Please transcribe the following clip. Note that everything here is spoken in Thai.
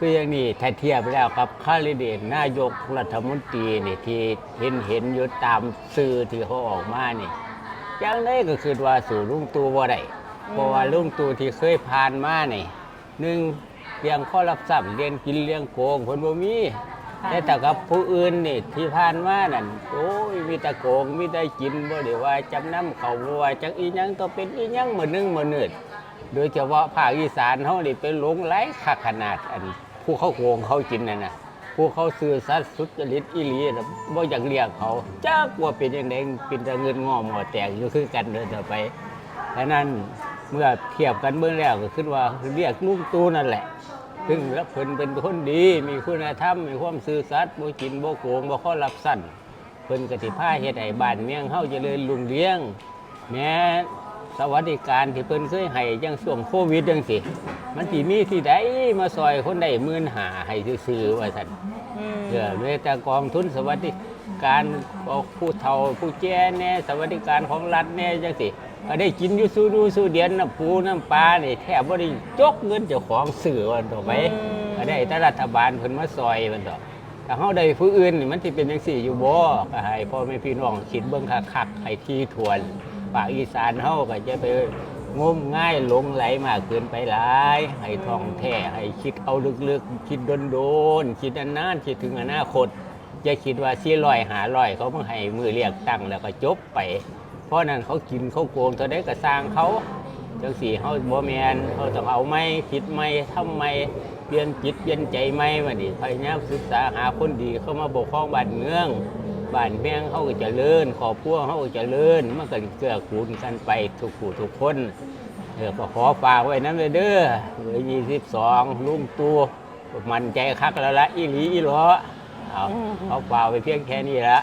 คืออย่างนี้ถ้าเทียบแล้วกับคาริเดตนายกรัฐมนตรีนี่ที่เห็นเห็นอยู่ตามสื่อที่เขาออกมานี่อย่างไรก็คือว่าสู่ลุงตู่บ่ได้เพราะว่าลุงตู่ที่เคยผ่านมานี่หนึ่งเลี้ยงข้อรับทรัพย์เลี้ยงกินเลี้ยงโกงเพิ่นบ่มีค่ะแต่แต่กับผู้อื่นนี่ที่ผ่านมานั่นโอ้ยมีแต่โกงมีแต่กินบ่ได้ว่าจำนำเขาบ่ว่าจักอีหยังก็เป็นอีหยังมื้อหนึงมื้อนึดโดยเฉพาะภาคอีสานเฮานี่เป็นหลงไหลคักขนาดอัน ผู้เขาโกงเขากินนั่นน่ะผู้เขาซื่อสัตย์สุจริตอีหลีน่ะบ่อยากเรียกเขาจักว่าเป็นจังไดเป็นแต่เงินงอหมอแตกอยู่คือกันเด้อต่อไปฉะนั้นเมื่อเทียบกันเบิ่งแล้วก็คิดว่าเรียกลุงตู่นั่นแหละ ซึ่งแล้วเพิ่นเป็นคนดีมีคุณธรรมมีความซื่อสัตย์บ่กินบ่โกงบ่ขอรับสั้นเพิ่นก็สิพาเฮ็ดให้บ้านเมืองเฮาเจริญรุ่งเรืองแม้ สวัสดิการที่เพิ่นเคยให้จังช่วงโควิดจังซี่มันสิมีที่ใดมาซอยคนได้หมื่นหาให้ซื่อๆว่าซั่นอืมเออเลยแต่กองทุนสวัสดิการของผู้เฒ่าผู้แก่แน่สวัสดิการของรัฐแน่จังซี่ก็ได้กินอยู่สู้ดูสู้เดียนน้ำปูน้ำปลานี่แทบบ่ได้จกเงินเจ้าของซื้อวันต่อไปก็ได้แต่รัฐบาลเพิ่นมาซอยมันต่อ ถ้าเฮาได้ผู้อื่นนี่มันสิเป็นจังซี่อยู่บ่ก็ให้พ่อแม่พี่น้องคิดเบิ่งคักๆให้ที่ทวน ภาคอีสานเฮาก็จะไปงมง่ายหลงไหลมากเกินไปหลาย ให้ท่องแท้ให้คิดเอาลึกๆ คิดโดนๆคิดนานๆคิดถึงอนาคตอย่าคิดว่าสิร้อยหาร้อยเขามาให้มือเรียกตั้งแล้วก็จบไป เพราะนั้นเขากินเขาโกงเท่าใดก็สร้างเขาจังสี่เฮาบ่แมนเฮาต้องเอาไม่คิดไม่ทำไม่เปลี่ยนจิตเปลี่ยนใจไม่ว่านี่พยายามศึกษาหาคนดีเข้ามาปกครองบ้านเมือง บ้านเมืองเฮาก็เจริญครอบครัวเฮาก็เจริญมันก็เกื้อกูลกันไปทุกผู้ทุกคนเออก็ขอฝากไว้นั้นเลยเด้อเบอร์22ลุงตู่มั่นใจคักแล้วละอีหลีอีหลอเอาเอาฝากไว้เพียงแค่นี้ละ